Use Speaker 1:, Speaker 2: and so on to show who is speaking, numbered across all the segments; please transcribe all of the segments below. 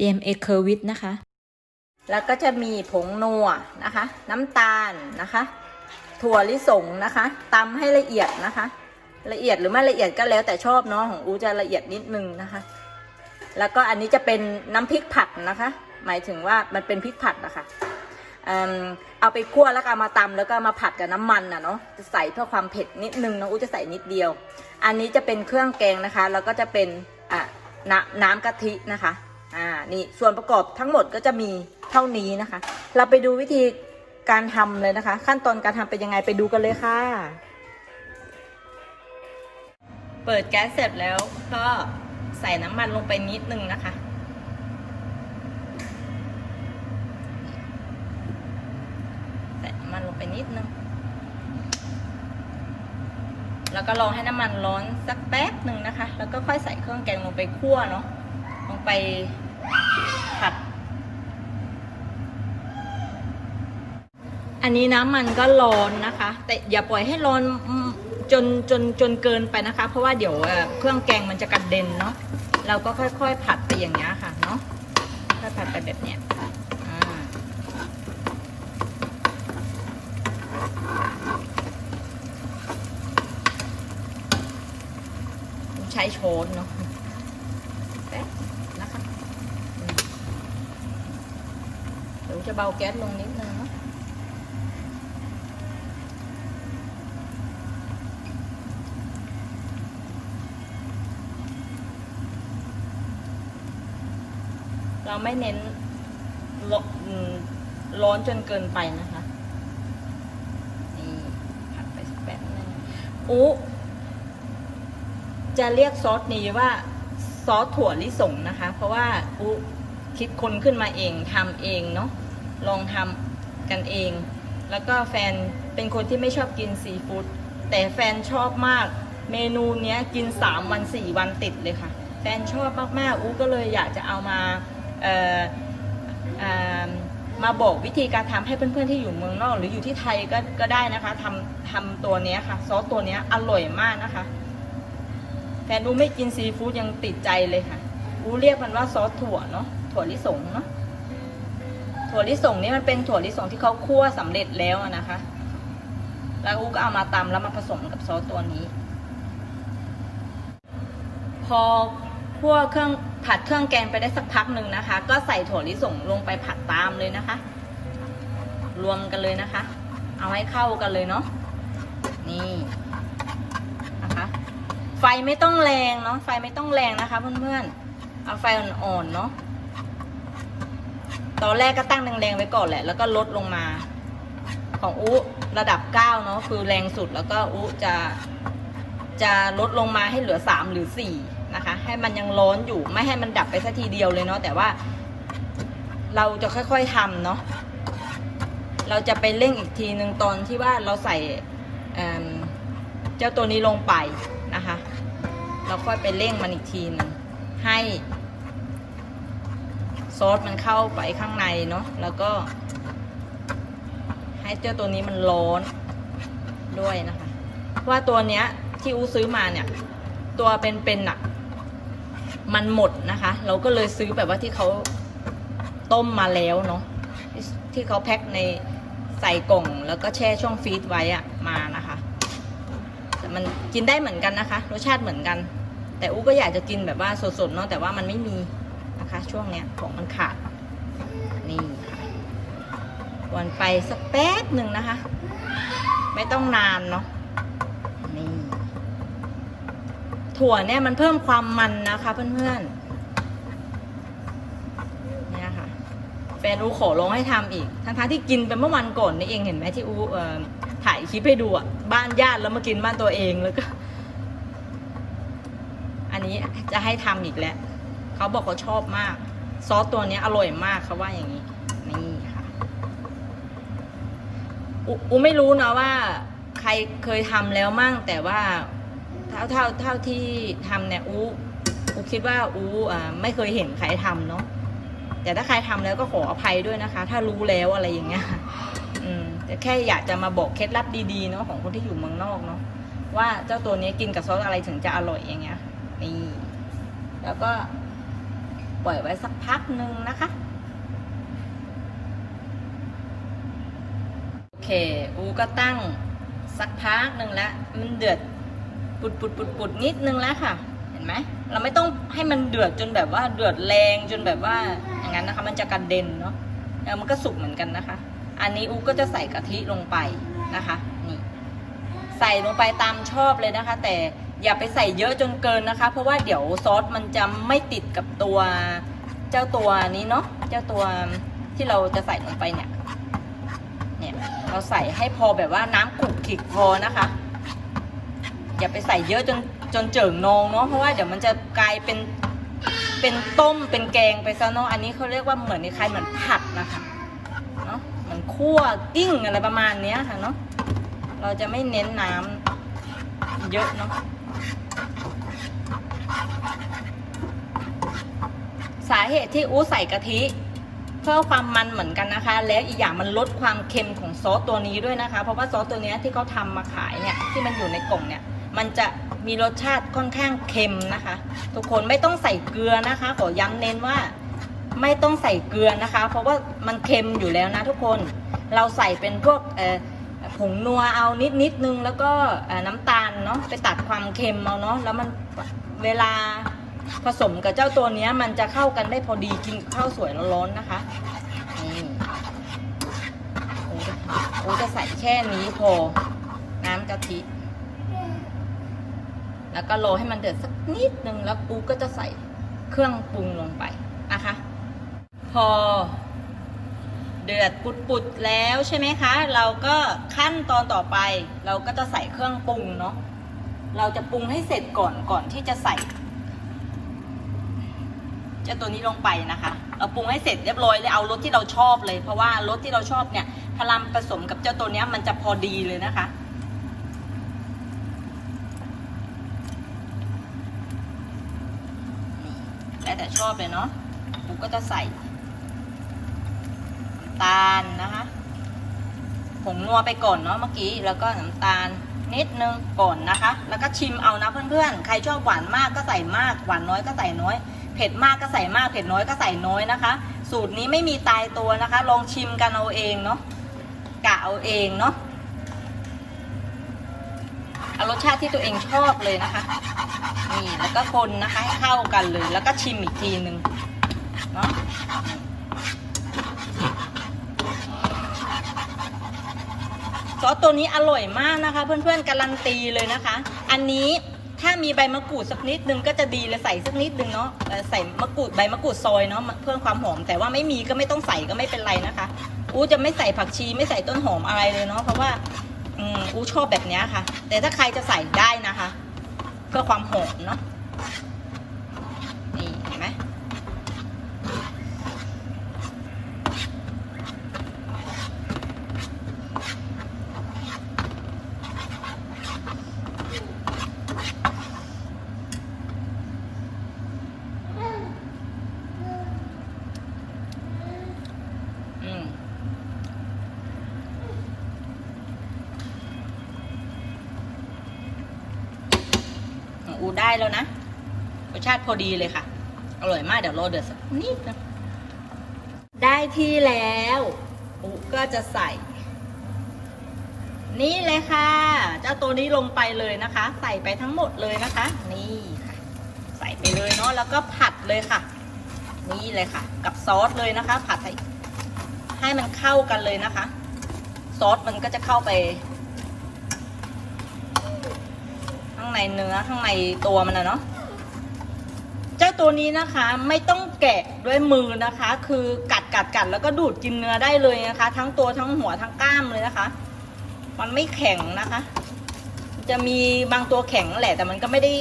Speaker 1: เตรียมเอเคอร์วิทนะคะ แล้วก็จะมีผงนัวนะคะ น้ำตาลนะคะ ถั่วลิสงนะคะตำให้ละเอียดนะคะ ละเอียดหรือไม่ละเอียดก็แล้วแต่ชอบเนาะของอูจะละเอียดนิดนึงนะคะ แล้วก็อันนี้จะเป็นน้ำพริกผัดนะคะ หมายถึงว่ามันเป็นพริกผัดนะคะเอิ่มเอาไปคั่วแล้วก็มาตำแล้วก็มาผัดกับน้ำมันนะเนาะจะใส่เพื่อความเผ็ดนิดนึงเนาะอูจะใส่นิดเดียว อันนี้จะเป็นเครื่องแกงนะคะ แล้วก็จะเป็นอะน้ำน้ำกะทินะคะ อ่านี่ส่วนประกอบทั้งหมดก็จะมีเท่านี้นะคะ เราไปดูวิธีการทำเลยนะคะ ขั้นตอนการทำเป็นยังไงไปดูกันเลยค่ะ เปิดแก๊สเสร็จแล้วก็ใส่น้ำมันลงไปนิดนึงนะคะใส่น้ำมันลงไปนิดนึงแล้วก็รอให้น้ำมันร้อนสักแป๊บหนึ่งนะคะ แล้วก็ค่อยใส่เครื่องแกงลงไปคั่วเนาะ ลงไปผัด อันนี้น้ำมันก็ร้อนนะคะ แต่อย่าปล่อยให้ร้อนจนจนจนเกินไปนะคะ เพราะว่าเดี๋ยวเครื่องแกงมันจะกระเด็นเนาะเราก็ค่อยๆผัดไปอย่างเงี้ยค่ะเนาะค่อยผัดไปแบบเนี้ยใช้ช้อนเนาะแป๊บนะคะอืมเดี๋ยว จะเบาแก๊สลงนิดนึงเนาะเราไม่เน้นร้อนอืมร้อนจนเกินไปนะคะนี่ผัดไปสักแป๊บนึงอู้จะเรียกซอสนี้ว่าซอสถั่วลิสงนะคะ เพราะว่าอุคิดคนขึ้นมาเองทำเองเนาะ ลองทำกันเอง แล้วก็แฟนเป็นคนที่ไม่ชอบกินซีฟู้ดแต่แฟนชอบมาก เมนูเนี้ยกิน 3 วัน 4 วันติดเลยค่ะ แฟนชอบมากๆอูก็เลยอยากจะเอามาเอ่อเอ่อมาบอกวิธีการทำให้เพื่อนๆที่อยู่เมืองนอก หรืออยู่ที่ไทยก็ก็ได้นะคะทำทำตัวเนี้ยค่ะ ซอสตัวเนี้ยอร่อยมากนะคะ แฟนอูไม่กินซีฟู้ดยังติดใจเลยค่ะอูเรียกมันว่าซอสถั่วเนาะถั่วลิสงเนาะ ถั่วลิสงนี่มันเป็นถั่วลิสงที่เขาคั่วสำเร็จแล้วนะคะ แล้วอูก็เอามาตำแล้วมาผสมกับซอสตัวนี้ พอคั่วเครื่องผัดเครื่องแกงไปได้สักพักหนึ่งนะคะ ก็ใส่ถั่วลิสงลงไปผัดตามเลยนะคะ รวมกันเลยนะคะ เอาให้เข้ากันเลยเนาะ นี่นะคะไฟไม่ต้องแรงเนาะ ไฟไม่ต้องแรงนะคะเพื่อนๆ เอาไฟอ่อนๆเนาะ ตอนแรกก็ตั้งแรงๆไว้ก่อนแหละ แล้วก็ลดลงมา ของอุระดับเก้าเนาะคือแรงสุดแล้วก็อุจะจะลดลงมาให้เหลือสามหรือสี่นะคะ ให้มันยังร้อนอยู่ไม่ให้มันดับไปสักทีเดียวเลยเนาะแต่ว่า เราจะค่อยๆทำเนาะเราจะไปเร่งอีกทีหนึ่งตอนที่ว่าเราใส่เเจ้าตัวนี้ลงไปนะคะ เราค่อยไปเร่งมันอีกทีนึงให้ ซอสมันเข้าไปข้างในเนาะแล้วก็ ให้เจ้าตัวนี้มันร้อนด้วยนะคะ ว่าตัวเนี้ยที่อูซื้อมาเนี่ย ตัวเป็นๆน่ะ มันหมดนะคะ เราก็เลยซื้อแบบว่าที่เขาต้มมาแล้วเนาะที่เขาแพ็คในใส่กล่องแล้วก็แช่ช่องฟรีซไว้อะมานะคะแต่มันกินได้เหมือนกันนะคะ รสชาติเหมือนกัน แต่อู้ก็อยากจะกินแบบว่าสดๆเนาะแต่ว่ามันไม่มี นะคะ ช่วงเนี้ยของมันขาด นี่ค่ะวนไปสักแป๊บหนึ่งนะคะ ไม่ต้องนานเนาะนี่ถั่วเนี่ยมันเพิ่มความมันนะคะเพื่อนๆเนี่ยค่ะแฟนอูขอร้องให้ทำอีก ทั้งๆที่กินไปเมื่อวันก่อนนี่เองเห็นไหมที่อูเอ่อถ่ายคลิปให้ดูอะบ้านญาติแล้วมากินบ้านตัวเองแล้วก็ อันนี้จะให้ทำอีกแล้ว เขาบอกเขาชอบมาก ซอสตัวนี้อร่อยมากเขาว่าอย่างนี้ นี่ค่ะออูไม่รู้นะว่า ใครเคยทำแล้วมั่ง แต่ว่าเท่าเท่าเท่าที่ทำเนี่ยอูอูคิดว่าอูอ่าไม่เคยเห็นใครทำเนาะแต่ถ้าใครทำแล้วก็ขออภัยด้วยนะคะ ถ้ารู้แล้วอะไรอย่างเงี้ยอืมแต่แค่อยากจะมาบอกเคล็ดลับดีๆเนาะของคนที่อยู่เมืองนอกเนาะว่าเจ้าตัวนี้กินกับซอสอะไรถึงจะอร่อยอย่างเงี้ยนี่แล้วก็ ปล่อยไว้สักพักหนึ่งนะคะ โอเค อูก็ตั้งสักพักหนึ่งแล้ว มันเดือดปุดปุดปุดปุดนิดนึงแล้วค่ะ เห็นไหม เราไม่ต้องให้มันเดือดจนแบบว่าเดือดแรงจนแบบว่าอย่างนั้นนะคะ มันจะกระเด็นเนาะแล้วมันก็สุกเหมือนกันนะคะ อันนี้อูก็จะใส่กะทิลงไปนะคะ นี่ ใส่ลงไปตามชอบเลยนะคะ แต่ อย่าไปใส่เยอะจนเกินนะคะ เพราะว่าเดี๋ยวซอสมันจะไม่ติดกับตัวเจ้าตัวนี้เนาะเจ้าตัวที่เราจะใส่ลงไปเนี่ยเนี่ยเราใส่ให้พอแบบว่าน้ำกรุกริกพอนะคะ อย่าไปใส่เยอะจนจนเจิ่งนองเนาะเพราะว่าเดี๋ยวมันจะกลายเป็นเป็นต้มเป็นแกงไปซะเนาะอันนี้เขาเรียกว่าเหมือนคล้ายเหมือนผัดนะคะเนาะเหมือนคั่วกิ้งอะไรประมาณเนี้ยค่ะเนาะเราจะไม่เน้นน้ำเยอะเนาะ สาเหตุที่อู้ใส่กะทิเพื่อความมันเหมือนกันนะคะ และอีกอย่างมันลดความเค็มของซอสตัวนี้ด้วยนะคะ เพราะว่าซอสตัวเนี้ยที่เขาทำมาขายเนี่ยที่มันอยู่ในกล่องเนี่ย มันจะมีรสชาติค่อนข้างเค็มนะคะ ทุกคนไม่ต้องใส่เกลือนะคะ ขอย้ำเน้นว่าไม่ต้องใส่เกลือนะคะ เพราะว่ามันเค็มอยู่แล้วนะทุกคนเราใส่เป็นพวกเอ่อ ผงนัวเอานิดนิดนึงแล้วก็น้ำตาลเนาะไปตัดความเค็มเอาเนาะแล้วมันเวลาผสมกับเจ้าตัวนี้มันจะเข้ากันได้พอดีกินกับข้าวสวยร้อนๆนะคะนี่โอ้จะโอ้จะใส่แค่นี้พอ น้ำกะทิ แล้วก็รอให้มันเดือดสักนิดนึงแล้วปูก็จะใส่เครื่องปรุงลงไปนะคะ พอ เดือดปุดๆแล้วใช่ไหมคะ เราก็ขั้นตอนต่อไป เราก็จะใส่เครื่องปรุงเนาะเราจะปรุงให้เสร็จก่อนก่อนที่จะใส่เจ้าตัวนี้ลงไปนะคะ เราปรุงให้เสร็จเรียบร้อยเลยเอารสที่เราชอบเลย เพราะว่ารสที่เราชอบเนี่ยพลัมผสมกับเจ้าตัวนี้มันจะพอดีเลยนะคะแล้วแต่ชอบเลยเนาะกูก็จะใส่ำตาลนะคะผงนัวไปก่อนเนาะเมื่อกี้แล้วก็น้ำตาลนิดนึงก่อนนะคะ แล้วก็ชิมเอานะเพื่อนๆ ใครชอบหวานมากก็ใส่มาก หวานน้อยก็ใส่น้อย เผ็ดมากก็ใส่มาก เผ็ดน้อยก็ใส่น้อยนะคะ สูตรนี้ไม่มีตายตัวนะคะ ลองชิมกันเอาเองเนาะ กะเอาเองเนาะ เอารสชาติที่ตัวเองชอบเลยนะคะ นี่แล้วก็คนนะคะให้เข้ากันเลย แล้วก็ชิมอีกทีหนึ่งเนาะ ซอสตัวนี้อร่อยมากนะคะ เพื่อนๆการันตีเลยนะคะ อันนี้ถ้ามีใบมะกรูดสักนิดนึงก็จะดีเลยใส่สักนิดนึงเนาะใส่มะกรูดใบมะกรูดซอยเนาะเพิ่มความหอม แต่ว่าไม่มีก็ไม่ต้องใส่ก็ไม่เป็นไรนะคะอู้จะไม่ใส่ผักชีไม่ใส่ต้นหอมอะไรเลยเนาะเพราะว่าอู้ชอบแบบนี้ค่ะ แต่ถ้าใครจะใส่ได้นะคะ เพื่อความหอมเนาะ นี่เห็นไหมอืม ของอูได้ แล้วนะรสชาติพอดีเลยค่ะ อร่อยมากเดี๋ยวรอเดือดสักนิดนะได้ที่แล้วอูก็จะใส่ นี่เลยค่ะ เจ้าตัวนี้ลงไปเลยนะคะ ใส่ไปทั้งหมดเลยนะคะ นี่ค่ะ ใส่ไปเลยเนาะแล้วก็ผัดเลยค่ะ นี่เลยค่ะ กับซอสเลยนะคะ ผัดให้ให้มันเข้ากันเลยนะคะ ซอสมันก็จะเข้าไป ข้างในเนื้อข้างในตัวมันนะเนาะเจ้าตัวนี้นะคะไม่ต้องแกะด้วยมือนะคะ คือกัดกัดกัดแล้วก็ดูดกินเนื้อได้เลยนะคะ ทั้งตัวทั้งหัวทั้งกล้ามเลยนะคะ มันไม่แข็งนะคะ จะมีบางตัวแข็งแหละแต่มันก็ไม่ได้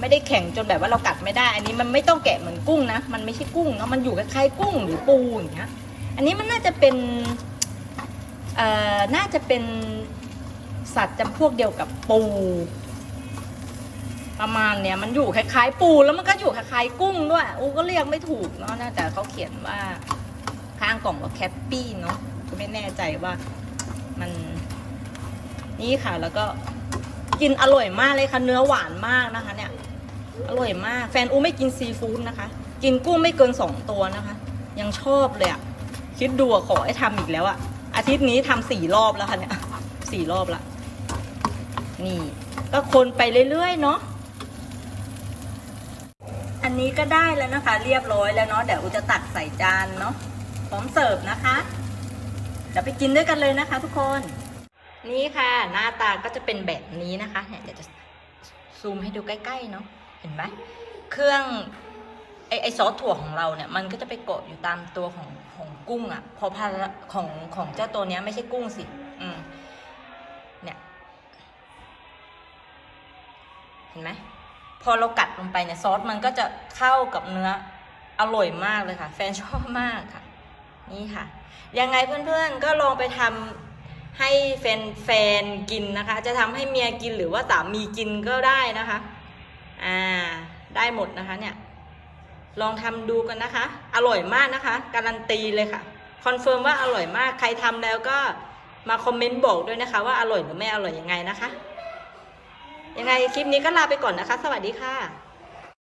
Speaker 1: ไม่ได้แข็งจนแบบว่าเรากัดไม่ได้ อันนี้มันไม่ต้องแกะเหมือนกุ้งนะมันไม่ใช่กุ้งเนาะมันอยู่คล้ายๆกุ้งหรือปูอย่างเงี้ยอันนี้มันน่าจะเป็นเอ่อน่าจะเป็นสัตว์จำพวกเดียวกับปู ประมาณเนี้ยมันอยู่คล้ายๆ ปูแล้วมันก็อยู่คล้ายๆกุ้งด้วยอูก็เรียกไม่ถูกเนาะแต่เขาเขียนว่าข้างกล่องว่าแคปปี้เนาะก็ไม่แน่ใจว่ามันนี่ค่ะ แล้วก็กินอร่อยมากเลยค่ะ เนื้อหวานมากนะคะ เนี่ย อร่อยมาก แฟนอูไม่กินซีฟู้ดนะคะ กินกุ้งไม่เกินสองตัวนะคะ ยังชอบเลยอะคิดดูขอให้ทำอีกแล้วอะอาทิตย์นี้ทำสี่รอบแล้วค่ะเนี่ยสี่รอบละนี่ ก็คนไปเรื่อยๆเนาะ นนี้ก็ได้แล้วนะคะ เรียบร้อยแล้วเนาะเดี๋ยวอุจะตักใส่จานเนาะพร้อมเสิร์ฟนะคะเดี๋ยวไปกินด้วยกันเลยนะคะ ทุกคน นี่ค่ะ หน้าตาก็จะเป็นแบบนี้นะคะเนี่ยเดี๋ยวจะซูมให้ดูใกล้ๆเนาะเห็นไหมเครื่องไอไอซอสถั่วของเราเนี่ยมันก็จะไปเกาะอยู่ตามตัวของของกุ้งอะ่ะ พอพาของของเจ้าตัวเนี้ยไม่ใช่กุ้งสิ อืมเนี่ย เห็นไหม พอเรากัดลงไปเนี่ยซอสมันก็จะเข้ากับเนื้ออร่อยมากเลยค่ะ แฟนชอบมากค่ะ นี่ค่ะ ยังไงเพื่อนๆก็ลองไปทำให้แฟนแฟนกินนะคะ จะทำให้เมียกินหรือว่าสามีกินก็ได้นะคะ อ่า ได้หมดนะคะเนี่ย ลองทำดูกันนะคะ อร่อยมากนะคะ การันตีเลยค่ะ คอนเฟิร์มว่าอร่อยมาก ใครทำแล้วก็มาคอมเมนต์บอกด้วยนะคะ ว่าอร่อยหรือไม่อร่อยยังไงนะคะ ยังไงคลิปนี้ก็ลาไปก่อนนะคะ สวัสดีค่ะ